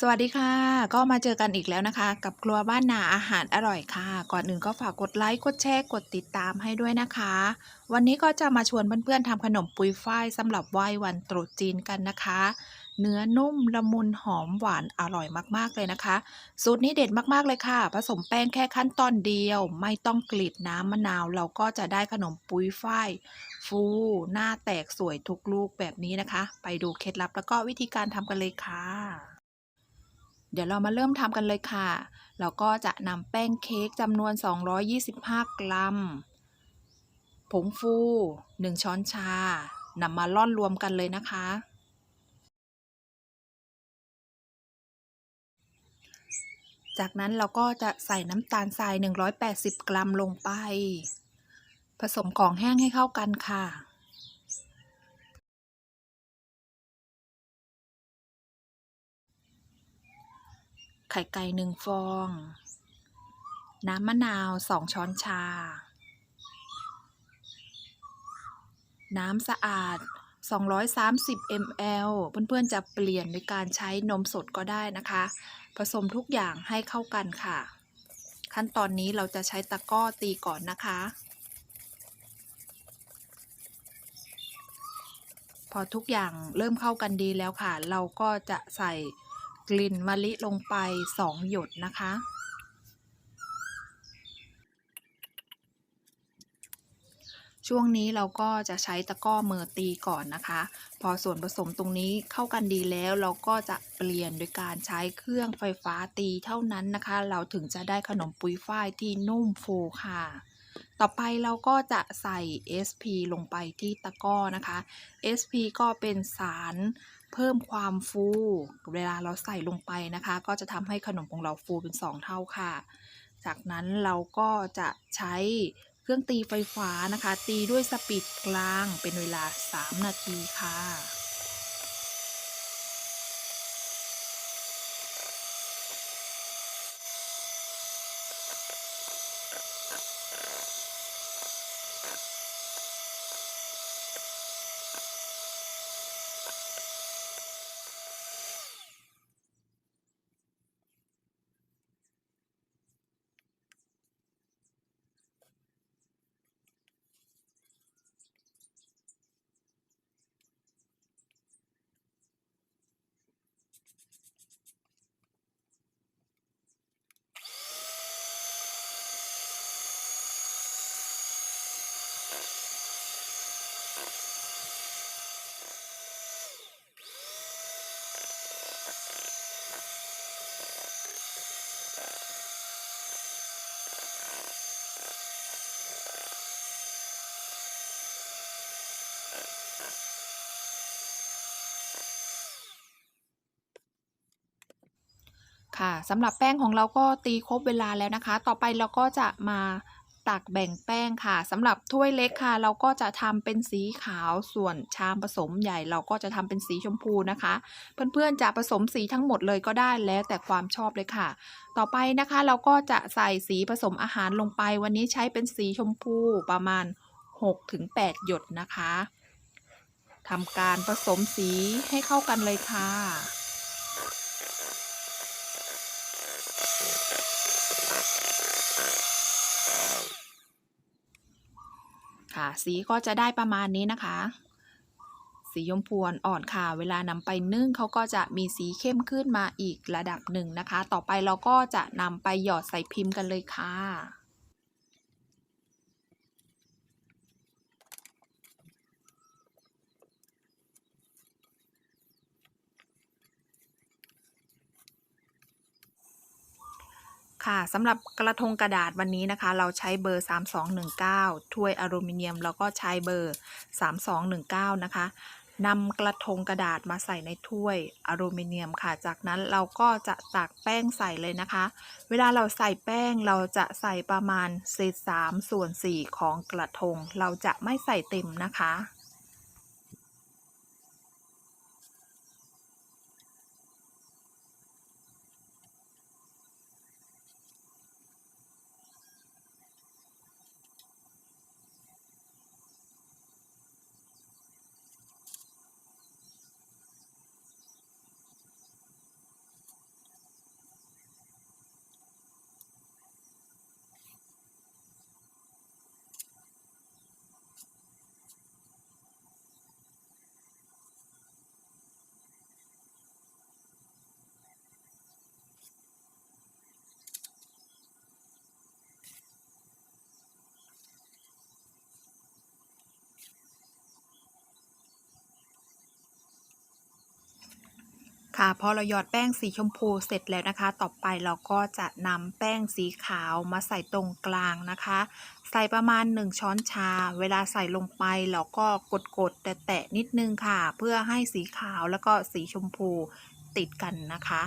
สวัสดีค่ะ ก็มาเจอกันอีกแล้วนะคะ กับครัวบ้านนาอาหารอร่อยค่ะ ก่อนอื่นก็ฝากกดไลค์กดแชร์กดติดตามให้ด้วยนะคะ วันนี้ก็จะมาชวนเพื่อนๆทำขนมปุยฝ้ายสำหรับไหว้วันตรุษจีนกันนะคะ เนื้อนุ่มละมุนหอมหวานอร่อยมากๆเลยนะคะ สูตรนี้เด็ดมากๆเลยค่ะ ผสมแป้งแค่ขั้นตอนเดียว ไม่ต้องกรีดน้ำมะนาว เราก็จะได้ขนมปุยฝ้ายฟูหน้าแตกสวยทุกลูกแบบนี้นะคะ ไปดูเคล็ดลับแล้วก็วิธีการทำกันเลยค่ะ เดี๋ยวเรามาเริ่มทำกันเลยค่ะ เราก็จะนำแป้งเค้กจำนวน 225 กรัม ผงฟู 1 ช้อนชานำมาล่อนรวมกันเลยนะคะ จากนั้นเราก็จะใส่น้ำตาลทราย 180 กรัมลงไป ผสมของแห้งให้เข้ากันค่ะ ไข่ไก่หนึ่งฟอง น้ำมะนาวสองช้อนชา น้ำสะอาด 230 ml เพื่อนๆจะเปลี่ยนในการใช้นมสดก็ได้นะคะ ผสมทุกอย่างให้เข้ากันค่ะ ขั้นตอนนี้เราจะใช้ตะก้อตีก่อนนะคะ พอทุกอย่างเริ่มเข้ากันดีแล้วค่ะ เราก็จะใส่ กลิ่นมะลิลงไป2หยดนะคะ ช่วงนี้เราก็จะใช้ตะก้อมือตีก่อนนะคะ พอส่วนผสมตรงนี้เข้ากันดีแล้วเราก็จะเปลี่ยนโดยการใช้เครื่องไฟฟ้าตีเท่านั้นนะคะ เราถึงจะได้ขนมปุยฝ้ายที่นุ่มฟูค่ะต่อไปเราก็จะใส่ SP ลงไปที่ตะกร้อนะคะ SP ก็เป็นสาร เพิ่มความฟูเวลาเราใส่ลงไปนะคะ ก็จะทำให้ขนมของเราฟูเป็น 2 เท่าค่ะ จากนั้นเราก็จะใช้เครื่องตีไฟฟ้านะคะ ตีด้วยสปีดกลางเป็นเวลา 3 นาทีค่ะ ค่ะสำหรับแป้งของเราก็ตีครบเวลาแล้วนะคะ ต่อไปเราก็จะมา ตักแบ่งแป้งค่ะสำหรับถ้วยเล็กค่ะ เราก็จะทำเป็นสีขาวส่วนชามผสมใหญ่ เราก็จะทำเป็นสีชมพูนะคะ เพื่อนๆจะผสมสีทั้งหมดเลยก็ได้แล้วแต่ความชอบเลยค่ะ ต่อไปนะคะเราก็จะใส่สีผสมอาหารลงไป วันนี้ใช้เป็นสีชมพูประมาณ 6-8 หยดนะคะทำการผสมสีให้เข้ากันเลยค่ะ ค่ะ สีก็จะได้ประมาณนี้นะคะ สียมพูอ่อนค่ะ เวลานำไปนึ่งเขาก็จะมีสีเข้มขึ้นมาอีกระดับหนึ่งนะคะ ต่อไปเราก็จะนำไปหยอดใส่พิมพ์กันเลยค่ะ ค่ะสำหรับกระทงกระดาษวันนี้นะคะ เราใช้เบอร์ 3219 ถ้วยอลูมิเนียม แล้วก็ใช้เบอร์ 3219 นะคะนำกระทงกระดาษมาใส่ในถ้วยอลูมิเนียมค่ะ จากนั้นเราก็จะตักแป้งใส่เลยนะคะ เวลาเราใส่แป้งเราจะใส่ประมาณเศษ3ส่วน4ของกระทง เราจะไม่ใส่เต็มนะคะ พอเราหยอดแป้งสีชมพูเสร็จแล้วนะคะ ต่อไปเราก็จะนำแป้งสีขาวมาใส่ตรงกลางนะคะ ใส่ประมาณ 1 ช้อนชา เวลาใส่ลงไปเราก็กดๆแตะๆนิดนึงค่ะ เพื่อให้สีขาวแล้วก็สีชมพูติดกันนะคะ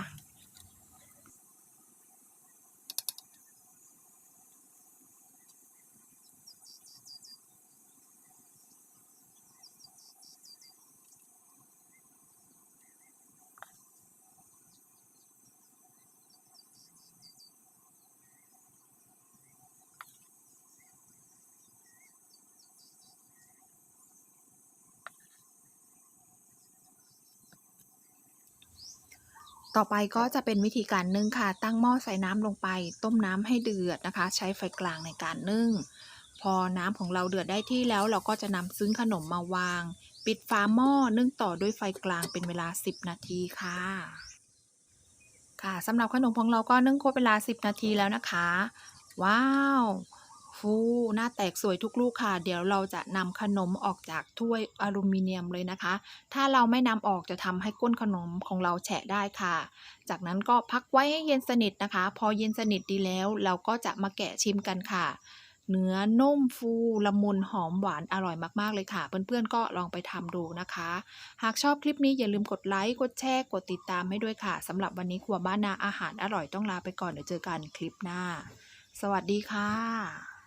ต่อไปก็จะเป็นวิธีการนึ่งค่ะ ตั้งหม้อใส่น้ำลงไป ต้มน้ำให้เดือดนะคะ ใช้ไฟกลางในการนึ่ง พอน้ำของเราเดือดได้ที่แล้ว เราก็จะนำซึ้งขนมมาวาง ปิดฝาหม้อนึ่งต่อด้วยไฟกลางเป็นเวลา 10 นาทีค่ะ ค่ะสำหรับขนมของเราก็นึ่งครบเวลา 10 นาทีแล้วนะคะ ว้าว ฟูหน้าแตกสวยทุกลูกค่ะ เดี๋ยวเราจะนำขนมออกจากถ้วยอลูมิเนียมเลยนะคะ ถ้าเราไม่นำออกจะทำให้ก้นขนมของเราแฉะได้ค่ะ จากนั้นก็พักไว้ให้เย็นสนิทนะคะ พอเย็นสนิทดีแล้ว เราก็จะมาแกะชิมกันค่ะ เนื้อนุ่มฟูละมุนหอมหวานอร่อยมากๆเลยค่ะ เพื่อนๆก็ลองไปทำดูนะคะ หากชอบคลิปนี้อย่าลืมกดไลค์กดแชร์กดติดตามให้ด้วยค่ะสำหรับวันนี้ครัวบ้านนาอาหารอร่อยต้องลาไปก่อนเดี๋ยวเจอกันคลิปหน้าสวัสดีค่ะ